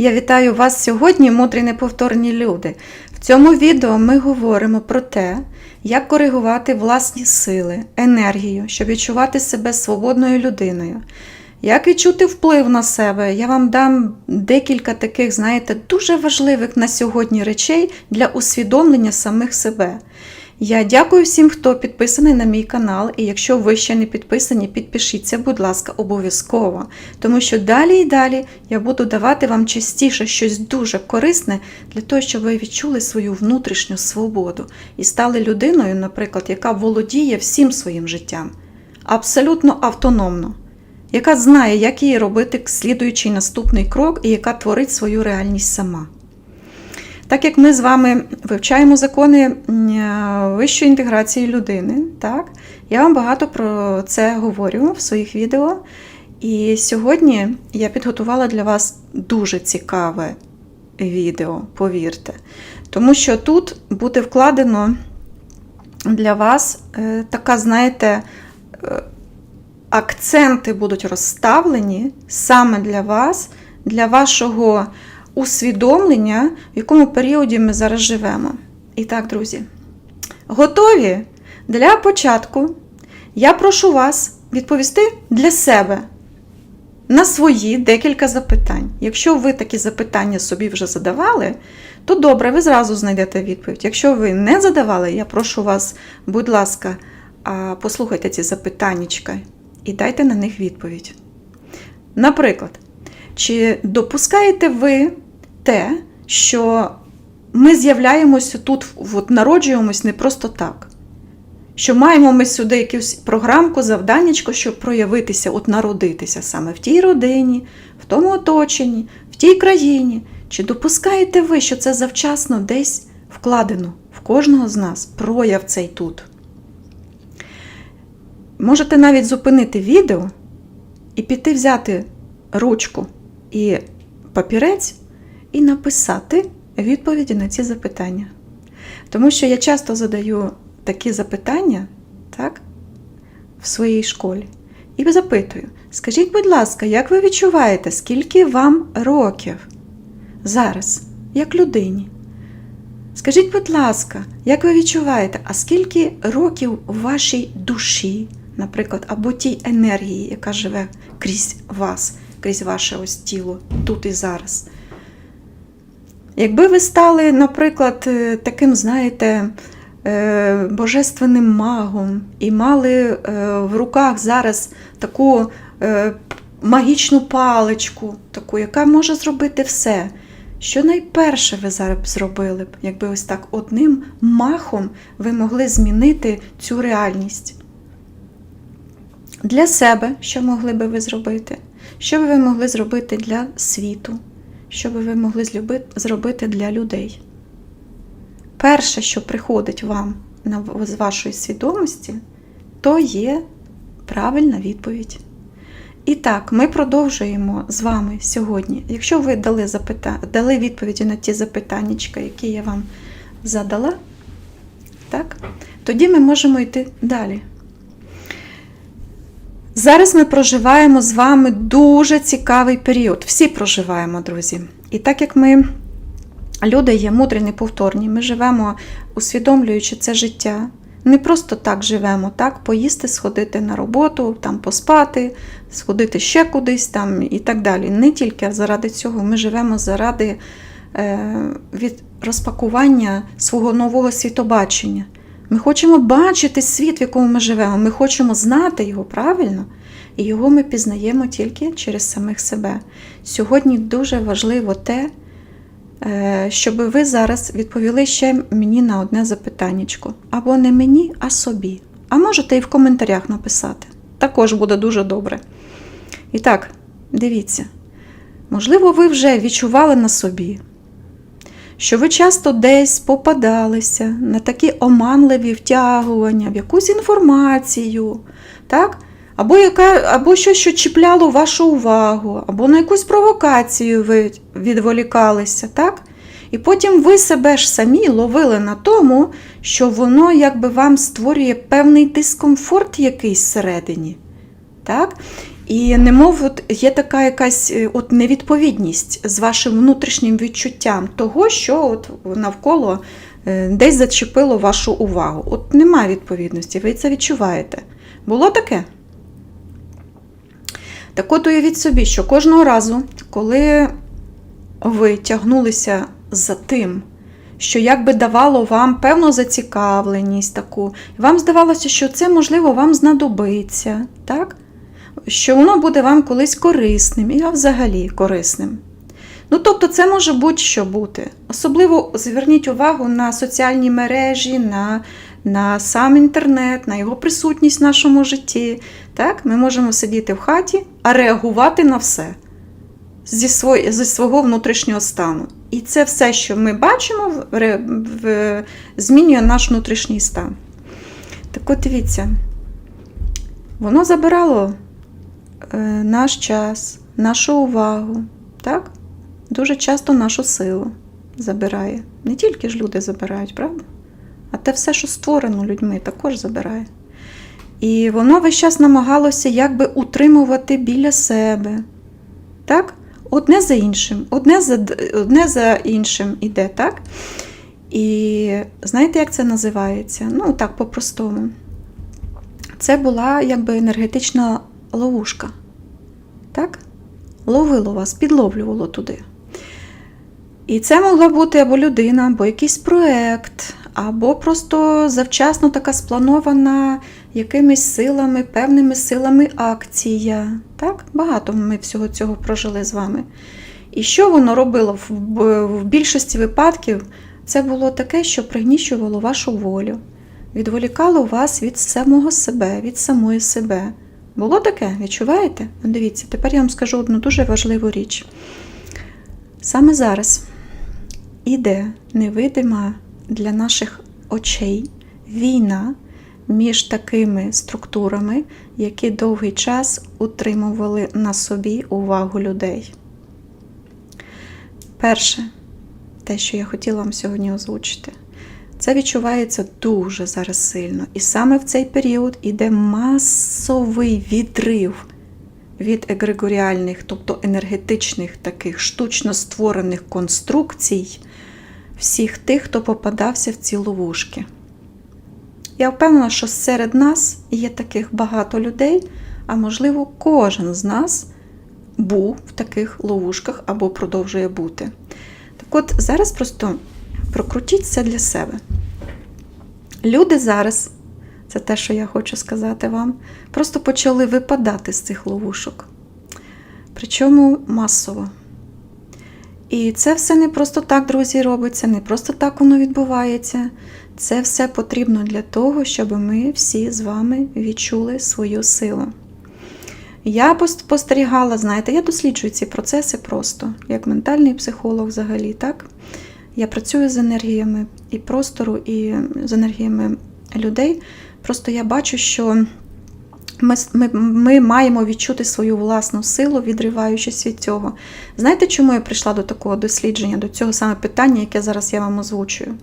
Я вітаю вас сьогодні, мудрі неповторні люди. В цьому відео ми говоримо про те, як коригувати власні сили, енергію, щоб відчувати себе свободною людиною. Як відчути вплив на себе? Я вам дам декілька таких, знаєте, дуже важливих на сьогодні речей для усвідомлення самих себе. Я дякую всім, хто підписаний на мій канал, і якщо ви ще не підписані, підпишіться, будь ласка, обов'язково. Тому що далі і далі я буду давати вам частіше щось дуже корисне для того, щоб ви відчули свою внутрішню свободу і стали людиною, наприклад, яка володіє всім своїм життям, абсолютно автономно, яка знає, як їй робити слідуючий наступний крок і яка творить свою реальність сама. Так як ми з вами вивчаємо закони е, вищої інтеграції людини, так, я вам багато про це говорю в своїх відео. І сьогодні я підготувала для вас дуже цікаве відео, повірте. Тому що тут буде вкладено для вас е, така, знаєте, е, акценти будуть розставлені саме для вас, для вашого усвідомлення, в якому періоді ми зараз живемо. І так, друзі, готові? Для початку я прошу вас відповісти для себе на свої декілька запитань. Якщо ви такі запитання собі вже задавали, то добре, ви зразу знайдете відповідь. Якщо ви не задавали, я прошу вас, будь ласка, послухайте ці запитаннячка і дайте на них відповідь. Наприклад, чи допускаєте ви те, що ми з'являємося тут, от, народжуємось не просто так? Що маємо ми сюди якусь програмку, завданнячко, щоб проявитися, от народитися саме в тій родині, в тому оточенні, в тій країні. Чи допускаєте ви, що це завчасно десь вкладено в кожного з нас, прояв цей тут? Можете навіть зупинити відео і піти взяти ручку і папірець і написати відповіді на ці запитання. Тому що я часто задаю такі запитання так, в своїй школі і запитую: скажіть, будь ласка, як ви відчуваєте, скільки вам років зараз, як людині? Скажіть, будь ласка, як ви відчуваєте, а скільки років у вашій душі, наприклад, або тій енергії, яка живе крізь вас, крізь ваше ось тіло, тут і зараз? Якби ви стали, наприклад, е, таким, знаєте, е, божественним магом і мали е, в руках зараз таку магічну паличку, таку, яка може зробити все. Що найперше ви зараз зробили б, якби ось так одним махом ви могли змінити цю реальність? Для себе, що могли би ви зробити? Що би ви могли зробити для світу? Що би ви могли зробити для людей? Перше, що приходить вам з вашої свідомості, то є правильна відповідь. І так, ми продовжуємо з вами сьогодні. Якщо ви дали, запита... дали відповіді на ті запитання, які я вам задала, так, тоді ми можемо йти далі. Зараз ми проживаємо з вами дуже цікавий період. Всі проживаємо, друзі. І так як ми, люди є мудрі, неповторні, ми живемо, усвідомлюючи це життя. Не просто так живемо, так, поїсти, сходити на роботу, там поспати, сходити ще кудись там і так далі. Не тільки заради цього, ми живемо заради е, від розпакування свого нового світобачення. Ми хочемо бачити світ, в якому ми живемо. Ми хочемо знати його правильно, і його ми пізнаємо тільки через самих себе. Сьогодні дуже важливо те, е, щоб ви зараз відповіли ще мені на одне запитаннячко. Або не мені, а собі. А можете і в коментарях написати. Також буде дуже добре. І так, дивіться. Можливо, ви вже відчували на собі, що ви часто десь попадалися на такі оманливі втягування в якусь інформацію, так? Або, яка, або щось, що чіпляло вашу увагу, або на якусь провокацію ви відволікалися, так? І потім ви себе ж самі ловили на тому, що воно якби вам створює певний дискомфорт якийсь всередині. Так? І немов от є така якась е, от невідповідність з вашим внутрішнім відчуттям того, що от навколо е, десь зачепило вашу увагу. От немає відповідності, ви це відчуваєте. Було таке? Так от уявіть собі, що кожного разу, коли ви тягнулися за тим, що якби давало вам певну зацікавленість таку, вам здавалося, що це, можливо, вам знадобиться, так? Що воно буде вам колись корисним, і взагалі корисним. Ну, тобто, це може будь-що бути. Особливо зверніть увагу на соціальні мережі, на, на сам інтернет, на його присутність в нашому житті. Так? Ми можемо сидіти в хаті, а реагувати на все зі, свої, зі свого внутрішнього стану. І це все, що ми бачимо, в, в, змінює наш внутрішній стан. Так от дивіться, воно забирало наш час, нашу увагу, так? дуже часто нашу силу забирає. Не тільки ж люди забирають, правда? А те все, що створено людьми, також забирає. І воно весь час намагалося якби утримувати біля себе. Так? Одне за іншим, одне за, одне за іншим іде, так? І знаєте, як це називається? Ну, так, по-простому. Це була якби енергетична ловушка. Так? Ловило вас, підловлювало туди. І це могла бути або людина, або якийсь проект, або просто завчасно така спланована якимись силами, певними силами акція. Так? Багато ми всього цього прожили з вами. І що воно робило в, більшості випадків? Це було таке, що пригніщувало вашу волю, відволікало вас від самого себе, від самої себе. Було таке, відчуваєте? Ну, Дивіться, тепер я вам скажу одну дуже важливу річ. Саме зараз іде невидима для наших очей війна між такими структурами, які довгий час утримували на собі увагу людей. Перше, те, що я хотіла вам сьогодні озвучити, це відчувається дуже зараз сильно. І саме в цей період іде масовий відрив від егрегоріальних, тобто енергетичних таких штучно створених конструкцій всіх тих, хто попадався в ці ловушки. Я впевнена, що серед нас є таких багато людей, а можливо, кожен з нас був в таких ловушках або продовжує бути. Так от зараз просто прокрутіть це для себе. Люди зараз, це те, що я хочу сказати вам, просто почали випадати з цих ловушок. Причому масово. І це все не просто так, друзі, робиться, не просто так воно відбувається. Це все потрібно для того, щоб ми всі з вами відчули свою силу. Я спостерігала, знаєте, я досліджую ці процеси просто, як ментальний психолог взагалі, так? Я працюю з енергіями і простору, і з енергіями людей. Просто я бачу, що ми, ми, ми маємо відчути свою власну силу, відриваючись від цього. Знаєте, чому я прийшла до такого дослідження, до цього саме питання, яке зараз я вам озвучую?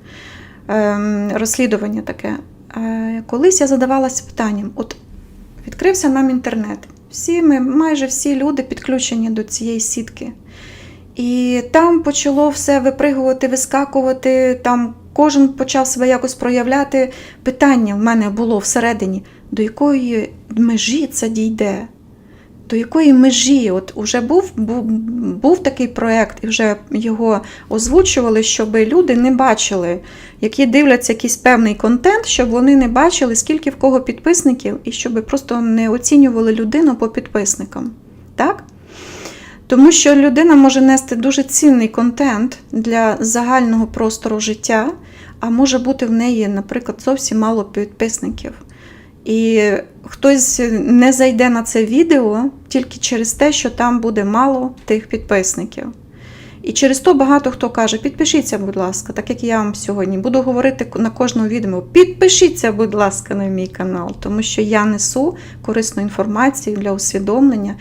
Ем, розслідування таке. Е, колись я задавалася питанням: от відкрився нам інтернет. Всі ми, майже всі люди підключені до цієї сітки. І там почало все випригувати, вискакувати. Там кожен почав себе якось проявляти. Питання в мене було всередині, до якої межі це дійде? До якої межі? От уже був, був, був такий проєкт, і вже його озвучували, щоб люди не бачили, які дивляться якийсь певний контент, щоб вони не бачили, скільки в кого підписників, і щоб просто не оцінювали людину по підписникам. Так? Тому що людина може нести дуже цінний контент для загального простору життя, а може бути в неї, наприклад, зовсім мало підписників. І хтось не зайде на це відео тільки через те, що там буде мало тих підписників. І через то багато хто каже: підпишіться, будь ласка, так як я вам сьогодні буду говорити на кожному відео. Підпишіться, будь ласка, на мій канал, тому що я несу корисну інформацію для усвідомлення.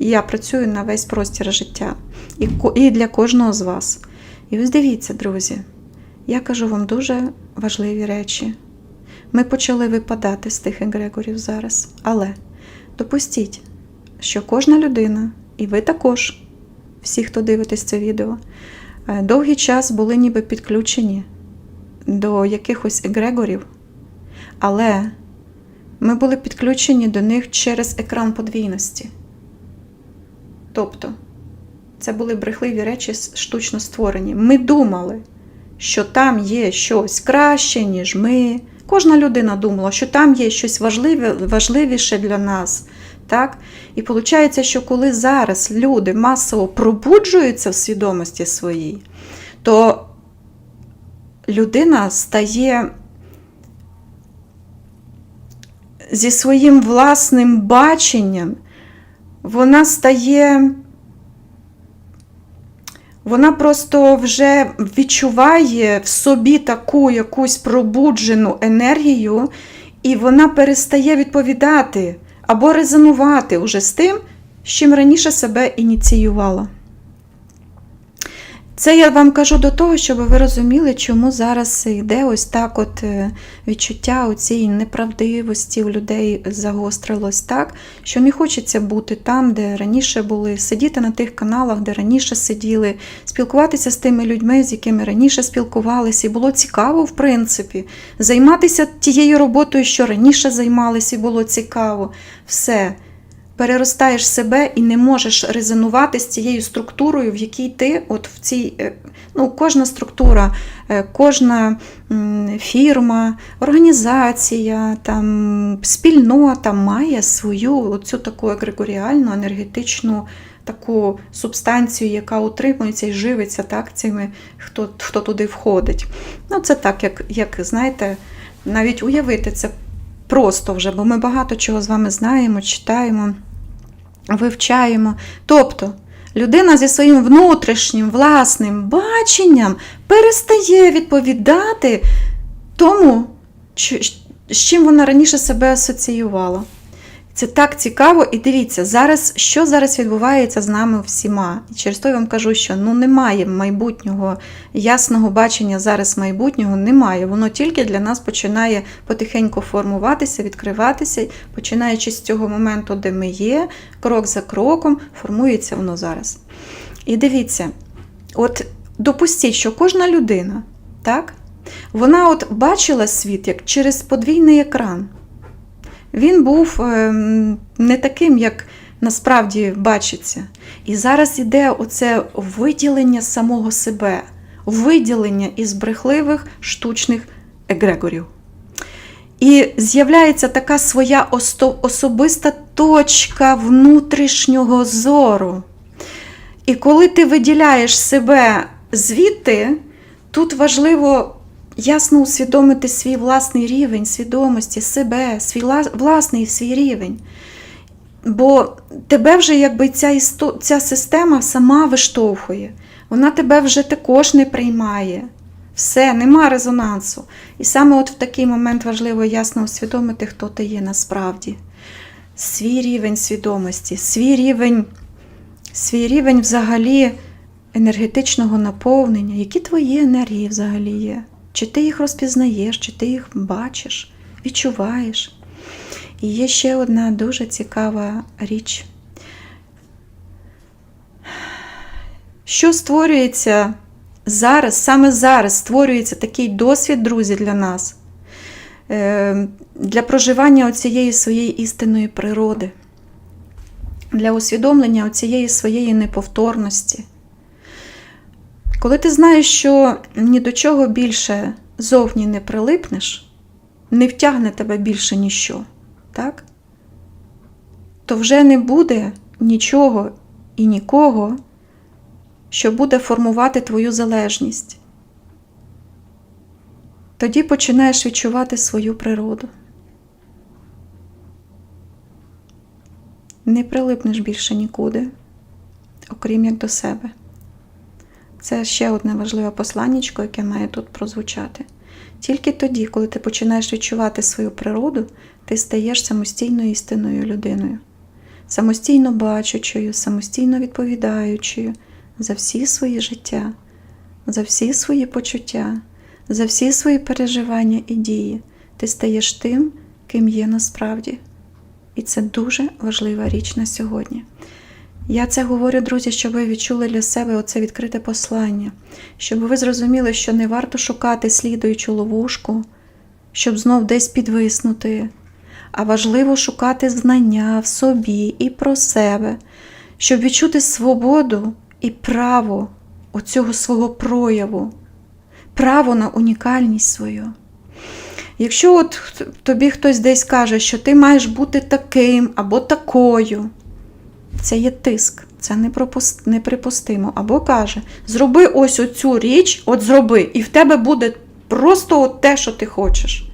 Я працюю на весь простір життя і для кожного з вас. І ось дивіться, друзі, я кажу вам дуже важливі речі. Ми почали випадати з тих егрегорів зараз, але допустіть, що кожна людина, і ви також, всі, хто дивитесь це відео, е, довгий час були ніби підключені до якихось егрегорів, але ми були підключені до них через екран подвійності. Тобто, це були брехливі речі штучно створені. Ми думали, що там є щось краще, ніж ми. Кожна людина думала, що там є щось важливе, важливіше для нас. Так? І виходить, що коли зараз люди масово пробуджуються в свідомості своїй, то людина стає зі своїм власним баченням, вона стає. Вона просто вже відчуває в собі таку якусь пробуджену енергію, і вона перестає відповідати або резонувати уже з тим, з чим раніше себе ініціювала. Це я вам кажу до того, щоб ви розуміли, чому зараз йде ось так от е, відчуття цієї неправдивості у людей загострилось так, що не хочеться бути там, де раніше були, сидіти на тих каналах, де раніше сиділи, спілкуватися з тими людьми, з якими раніше спілкувалися, і було цікаво, в принципі, займатися тією роботою, що раніше займалися, і було цікаво. Все переростаєш себе і не можеш резонувати з цією структурою, в якій ти, от в цій, е, ну, кожна структура, е, кожна фірма, організація, там, спільнота має свою оцю таку егрегоріальну, енергетичну таку субстанцію, яка утримується і живиться так, цими, хто, хто туди входить. Ну, це так, як, як знаєте, навіть уявити це просто вже, бо ми багато чого з вами знаємо, читаємо, вивчаємо. Тобто, людина зі своїм внутрішнім власним баченням перестає відповідати тому, з чим вона раніше себе асоціювала. Це так цікаво, і дивіться, зараз що зараз відбувається з нами всіма. І через то я вам кажу, що ну немає майбутнього ясного бачення зараз майбутнього немає. Воно тільки для нас починає потихеньку формуватися, відкриватися, починаючи з цього моменту, де ми є, крок за кроком, формується воно зараз. І дивіться, от допустіть, що кожна людина, так, вона от бачила світ як через подвійний екран. Він був ем, не таким, як насправді бачиться. І зараз іде оце виділення самого себе, виділення із брехливих штучних егрегорів. І з'являється така своя особиста точка внутрішнього зору. І коли ти виділяєш себе звідти, тут важливо ясно усвідомити свій власний рівень свідомості, себе, свій власний свій рівень. Бо тебе вже якби ця, істо... ця система сама виштовхує, вона тебе вже також не приймає. Все, нема резонансу. І саме от в такий момент важливо ясно усвідомити, хто ти є насправді. Свій рівень свідомості, свій рівень, свій рівень взагалі енергетичного наповнення, які твої енергії взагалі є. Чи ти їх розпізнаєш, чи ти їх бачиш, відчуваєш. І є ще одна дуже цікава річ. Що створюється зараз, саме зараз створюється такий досвід, друзі, для нас, е, для проживання оцієї своєї істинної природи, для усвідомлення оцієї своєї неповторності. Коли ти знаєш, що ні до чого більше зовні не прилипнеш, не втягне тебе більше ніщо, так? то вже не буде нічого і нікого, що буде формувати твою залежність. Тоді починаєш відчувати свою природу. Не прилипнеш більше нікуди, окрім як до себе. Це ще одне важливе посланнячко, яке має тут прозвучати. Тільки тоді, коли ти починаєш відчувати свою природу, ти стаєш самостійною істинною людиною, самостійно бачучою, самостійно відповідаючою за всі свої життя, за всі свої почуття, за всі свої переживання і дії. Ти стаєш тим, ким є насправді. І це дуже важлива річ на сьогодні. Я це говорю, друзі, щоб ви відчули для себе оце відкрите послання, щоб ви зрозуміли, що не варто шукати слідуючу ловушку, щоб знов десь підвиснути, а важливо шукати знання в собі і про себе, щоб відчути свободу і право оцього свого прояву, право на унікальність свою. Якщо от тобі хтось десь каже, що ти маєш бути таким або такою, це є тиск, це неприпустимо. Або каже, зроби ось оцю річ, от зроби, і в тебе буде просто от те, що ти хочеш.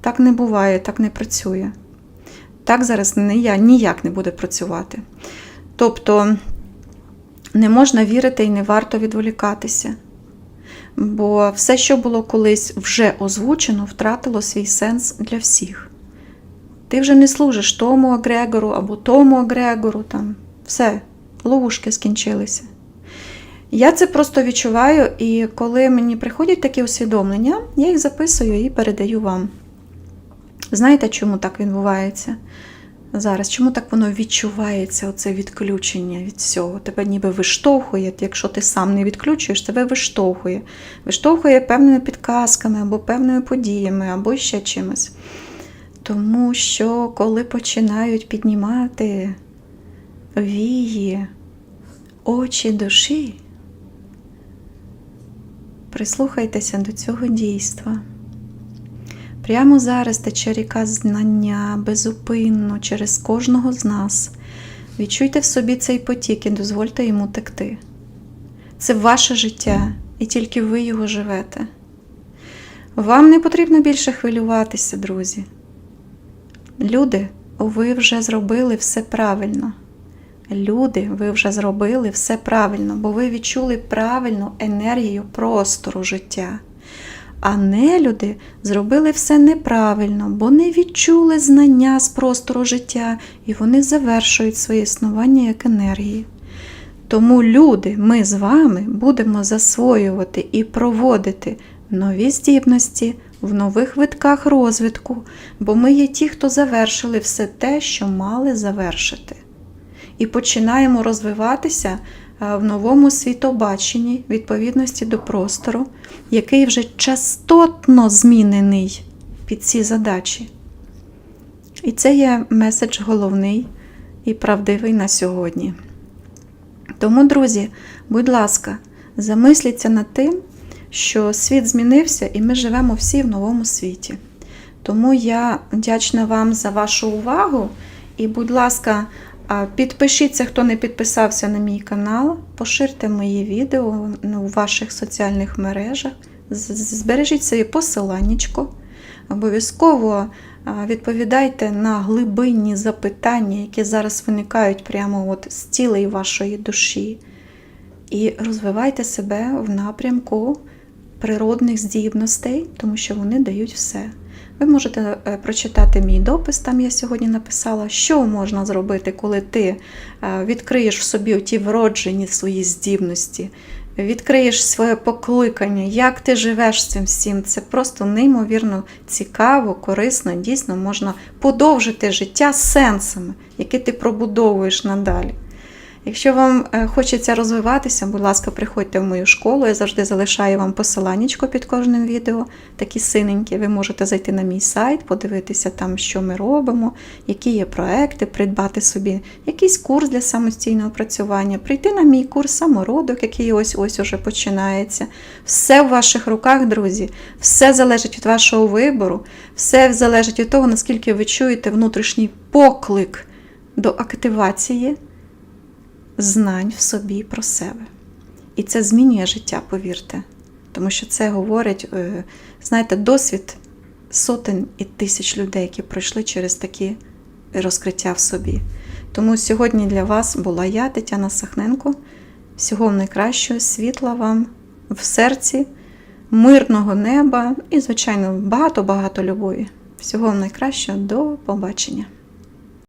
Так не буває, так не працює. Так зараз ніяк, не буде працювати. Тобто не можна вірити і не варто відволікатися. Бо все, що було колись вже озвучено, втратило свій сенс для всіх. Ти вже не служиш тому агрегору або тому агрегору, там все, ловушки скінчилися. Я це просто відчуваю, і коли мені приходять такі усвідомлення, я їх записую і передаю вам. Знаєте, чому так відбувається зараз? Чому так воно відчувається, оце відключення від всього? Тебе ніби виштовхує, якщо ти сам не відключуєш, тебе виштовхує. Виштовхує певними підказками або певними подіями, або ще чимось. Тому що коли починають піднімати вії, очі душі, прислухайтеся до цього дійства. Прямо зараз тече ріка знання безупинно через кожного з нас. Відчуйте в собі цей потік і дозвольте йому текти. Це ваше життя, і тільки ви його живете. Вам не потрібно більше хвилюватися, друзі. Люди, ви вже зробили все правильно. Люди, ви вже зробили все правильно, бо ви відчули правильну енергію простору життя. А нелюди зробили все неправильно, бо не відчули знання з простору життя, і вони завершують своє існування як енергії. Тому люди, ми з вами будемо засвоювати і проводити нові здібності в нових витках розвитку, бо ми є ті, хто завершили все те, що мали завершити. І починаємо розвиватися е, в новому світобаченні відповідності до простору, який вже частотно змінений під ці задачі. І це є меседж головний і правдивий на сьогодні. Тому, друзі, будь ласка, замисліться над тим, що світ змінився і ми живемо всі в новому світі. Тому я вдячна вам за вашу увагу. І, будь ласка, підпишіться, хто не підписався на мій канал, поширте мої відео ну, у ваших соціальних мережах, збережіть собі посиланнячко. Обов'язково відповідайте на глибинні запитання, які зараз виникають прямо от з цілей вашої душі. І розвивайте себе в напрямку природних здібностей, тому що вони дають все. Ви можете е, прочитати мій допис, там я сьогодні написала, що можна зробити, коли ти е, відкриєш в собі ті вроджені свої здібності, відкриєш своє покликання, як ти живеш цим всім. Це просто неймовірно цікаво, корисно, дійсно можна подовжити життя сенсами, які ти пробудовуєш надалі. Якщо вам е, хочеться розвиватися, будь ласка, приходьте в мою школу. Я завжди залишаю вам посиланнячко під кожним відео, такі синенькі. Ви можете зайти на мій сайт, подивитися там, що ми робимо, які є проекти, придбати собі якийсь курс для самостійного працювання, прийти на мій курс самородок, який ось ось уже починається. Все в ваших руках, друзі, все залежить від вашого вибору, все залежить від того, наскільки ви чуєте внутрішній поклик до активації знань в собі про себе. І це змінює життя, повірте. Тому що це говорить, е, знаєте, досвід сотень і тисяч людей, які пройшли через такі розкриття в собі. Тому сьогодні для вас була я, Тетяна Сахненко. Всього найкращого, світла вам в серці, мирного неба і, звичайно, багато-багато любові. Всього найкращого, до побачення!